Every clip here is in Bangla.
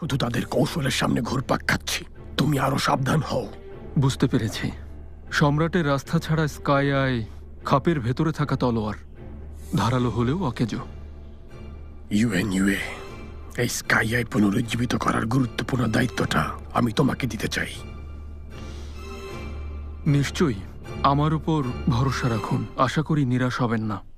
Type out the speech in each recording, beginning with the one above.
শুধু তাদের কৌশলের সামনে ঘুরপাক খাচ্ছি। তুমি আরও সাবধান হও। বুঝতে পেরেছি। সম্রাটের রাস্তা ছাড়া স্কাই আই খাপের ভেতরে থাকা তলোয়ার। ধারালো হলেও অকেজো। ইউএন ইউএ এই স্কাইয়াই পুনরুজ্জীবিত করার গুরুত্বপূর্ণ দায়িত্বটা আমি তোমাকে দিতে চাই। নিশ্চয়ই। আমার উপর ভরসা রাখুন। আশা করি নিরাশ হবেন না।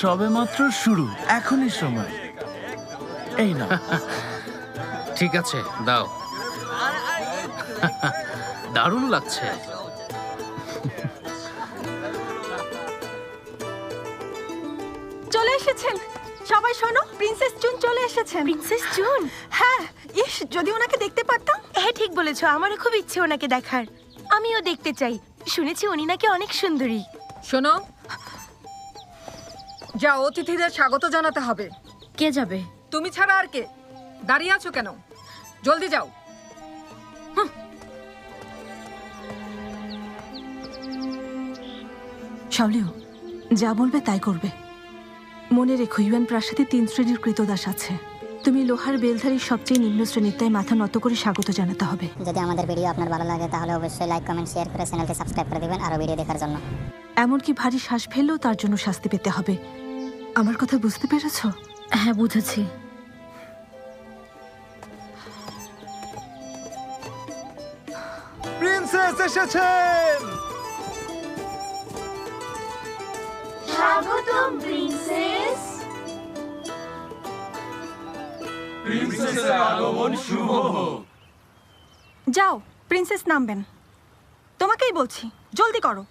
সবেমাত্র শুরু। এখনই সময়। এই না ঠিক আছে দাও। দারুণ লাগছে। চলে এসেছেন। সবাই শোনো প্রিন্সেস জুন চলে এসেছেন। প্রিন্সেস জুন হ্যাঁ ইস যদি ওনাকে দেখতে পারতাম। হ্যাঁ ঠিক বলেছ আমারও খুব ইচ্ছে ওনাকে দেখার। আমিও দেখতে চাই। শুনেছি উনি নাকি অনেক সুন্দরী। শোনো যা অতিথিদের স্বাগত জানাতে হবে। কে যাবে? তুমি ছাড়া আর কে? দাঁড়িয়ে আছো কেন? জলদি যাও। শাওলিও যা বলবে তাই করবে। মনে রেখো ইউএন প্রাসাদে তিন শ্রেণির কৃতদাস আছে। তুমি লোহার বেলধারী সবচেয়ে নিম্ন শ্রেণির তাই মাথা নত করে স্বাগত জানাতে হবে। যদি আমাদের ভিডিও আপনার ভালো লাগে তাহলে অবশ্যই লাইক কমেন্ট শেয়ার করে চ্যানেলটি সাবস্ক্রাইব করে দিবেন আরও ভিডিও দেখার জন্য। এমনকি ভারী শ্বাস ফেললেও তার জন্য শাস্তি পেতে হবে। আমার কথা বুঝতে পেরেছ? হ্যাঁ বুঝেছি। প্রিন্সেস এসেছেন স্বাগতম প্রিন্সেস যাও প্রিন্সেস নামবেন। তোমাকেই বলছি জলদি করো।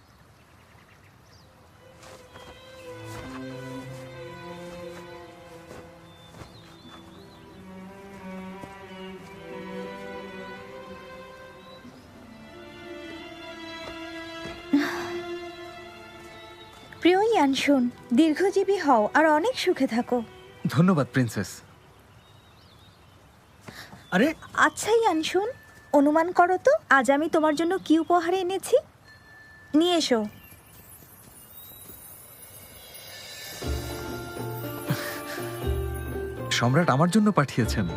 ইয়ানশুন দীর্ঘজীবী হও আর অনেক সুখে থাকো। ধন্যবাদ প্রিন্সেস। আরে। আচ্ছা ইয়ানশুন অনুমান করো তো আজ আমি তোমার জন্য কি উপহার এনেছি? নিয়ে এসো। সম্রাট আমার জন্য পাঠিয়েছেন।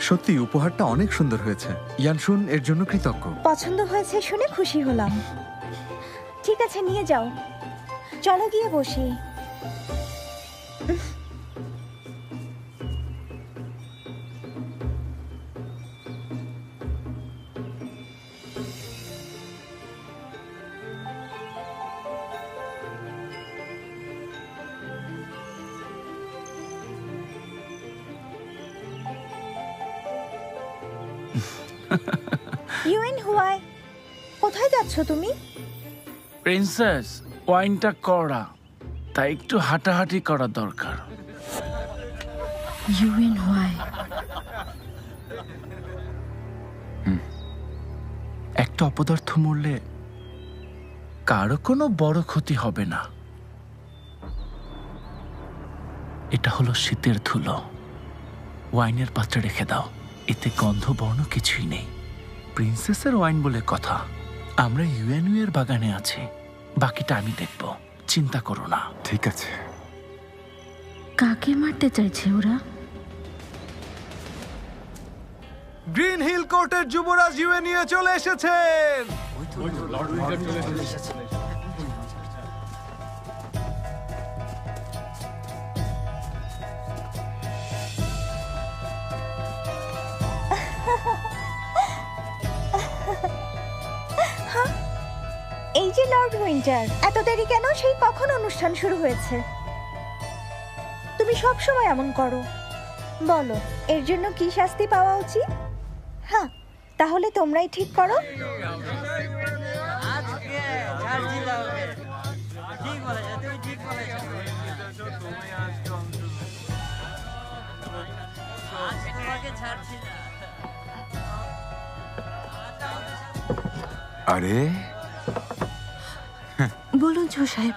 সত্যি উপহারটা অনেক সুন্দর হয়েছে। ইয়ানশুন এর জন্য কৃতজ্ঞ। পছন্দ হয়েছে শুনে খুশি হলাম। ঠিক আছে নিয়ে যাও। চলো গিয়ে বসি। ইউএন হুয়াই কোথায় যাচ্ছ তুমি? প্রিন্সেস ওয়াইনটা কড়া তাই একটু হাঁটাহাঁটি করা দরকার। হুয়াই একটা অপদার্থ মরলে কারও কোনো বড় ক্ষতি হবে না। এটা হলো শীতের ধুলো। ওয়াইনের পাত্রে রেখে দাও। এতে গন্ধ বর্ণ কিছুই নেই। প্রিন্সেসের ওয়াইন বলে কথা। আমরা ইউএনইউ এর বাগানে আছি। বাকিটা আমি দেখব। চিন্তা করো না। ঠিক আছে। কাকে মারতে চাইছে ওরা? গ্রিন হিল কোর্টের যুবরাজ ইউএ নিয়ে চলে এসেছেন। যে লর্ড উইন্টার এত দেরি কেন? সেই কখন অনুষ্ঠান শুরু হয়েছে? তুমি সব সময় এমন করো। বলো এর জন্য কি শাস্তি পাওয়া উচিত? হ্যাঁ তাহলে তোমরাই ঠিক করো। বলুন জো সাহেব।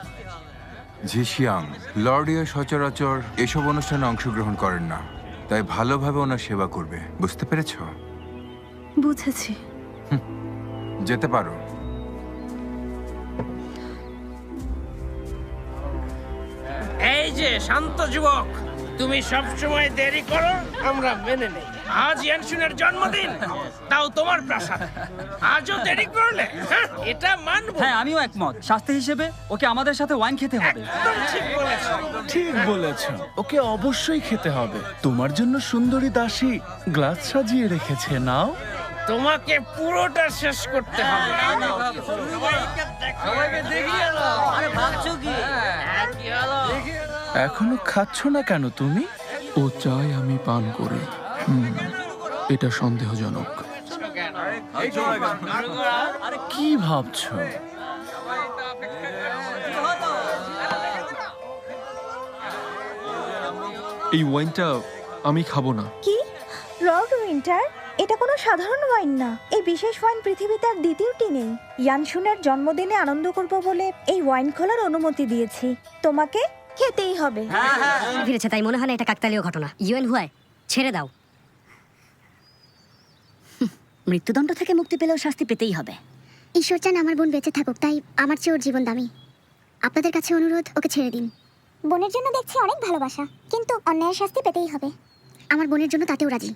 ঝিশিয়াং লর্ডিয়া সচরাচর এসব অনুষ্ঠানে অংশগ্রহণ করেন না। তাই ভালোভাবে ওনার সেবা করবে। বুঝতে পেরেছ? বুঝেছি। যেতে পারো। এই যে শান্ত যুবক তুমি সবসময় দেরি করো আমরা মেনে নেই। আজ ইয়ানসুনের জন্মদিন। তাও তোমার প্রাসাদ। আজও দেরি করলে হ্যাঁ, এটা মানবো। হ্যাঁ আমিও একমত। শাস্তি হিসেবে ওকে আমাদের সাথে ওয়াইন খেতে হবে। একদম ঠিক বলেছ। ঠিক বলেছ। ওকে অবশ্যই খেতে হবে। তোমার জন্য সুন্দরী দাসী গ্লাস সাজিয়ে রেখেছে নাও। তোমাকে পুরোটা শেষ করতে হবে। এখনও খাচ্ছ না কেন তুমি? ও চায় আমি পান করি। এটা সন্দেহজনক। কি ভাবছ? এই ওয়াইনটা আমি খাব না। কি? Lord Winter? এটা কোনো সাধারণ ওয়াইন না। এই বিশেষ ওয়াইন পৃথিবীতে আর দ্বিতীয়টি নেই। ইয়ানশুনের জন্মদিনে আনন্দ করব বলে এই ওয়াইন খোলার অনুমতি দিয়েছি। তোমাকে খেতেই হবে। ফিরেছে তাই মনে হয় না এটা কাকতালীয় ঘটনা। ইউএন হুয়ায় ছেড়ে দাও। মৃত্যুদণ্ড থেকে মুক্তি পেলেও শাস্তি পেতেই হবে। ঈশ্বর চান আমার বোন বেঁচে থাকুক তাই আমার চেয়ে ওর জীবন দামি। আপনাদের কাছে অনুরোধ ওকে ছেড়ে দিন। বোনের জন্য দেখছি অনেক ভালোবাসা কিন্তু অন্যায়ের শাস্তি পেতেই হবে। আমার বোনের জন্য তাতেও রাজি।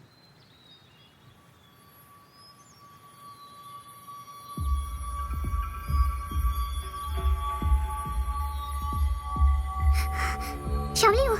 শামলিও